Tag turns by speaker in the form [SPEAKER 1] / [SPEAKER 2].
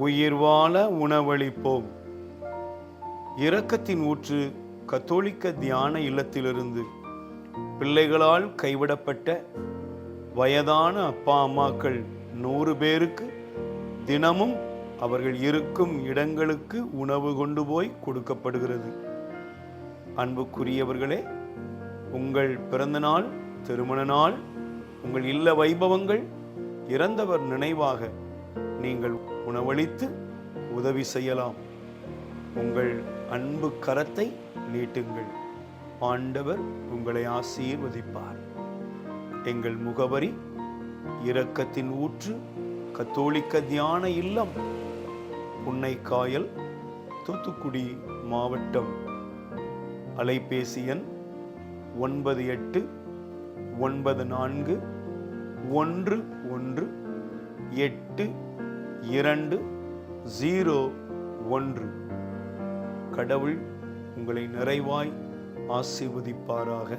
[SPEAKER 1] உயிர்வாழ உணவளிப்போம். இரக்கத்தின் ஊற்று கத்தோலிக்க தியான இல்லத்திலிருந்து பிள்ளைகளால் கைவிடப்பட்ட வயதான அப்பா அம்மாக்கள் நூறு பேருக்கு தினமும் அவர்கள் இருக்கும் இடங்களுக்கு உணவு கொண்டு போய் கொடுக்கப்படுகிறது. அன்புக்குரியவர்களே உங்கள் பிறந்தநாள் திருமண நாள் உங்கள் இல்ல வைபவங்கள் இறந்தவர் நினைவாக நீங்கள் உணவளித்து உதவி செய்யலாம். உங்கள் அன்பு கரத்தை நீட்டுங்கள். ஆண்டவர் உங்களை ஆசீர்வதிப்பார். எங்கள் முகவரி இரக்கத்தின் ஊற்று கத்தோலிக்க தியான இல்லம் புன்னைக்காயல் தூத்துக்குடி மாவட்டம். அலைபேசி எண் ஒன்பது எட்டு ஒன்பது நான்கு ஒன்று ஒன்று எட்டு இரண்டு ஜீரோ ஒன்று. கடவுள் உங்களை நிறைவாய் ஆசீர்வதிப்பாராக.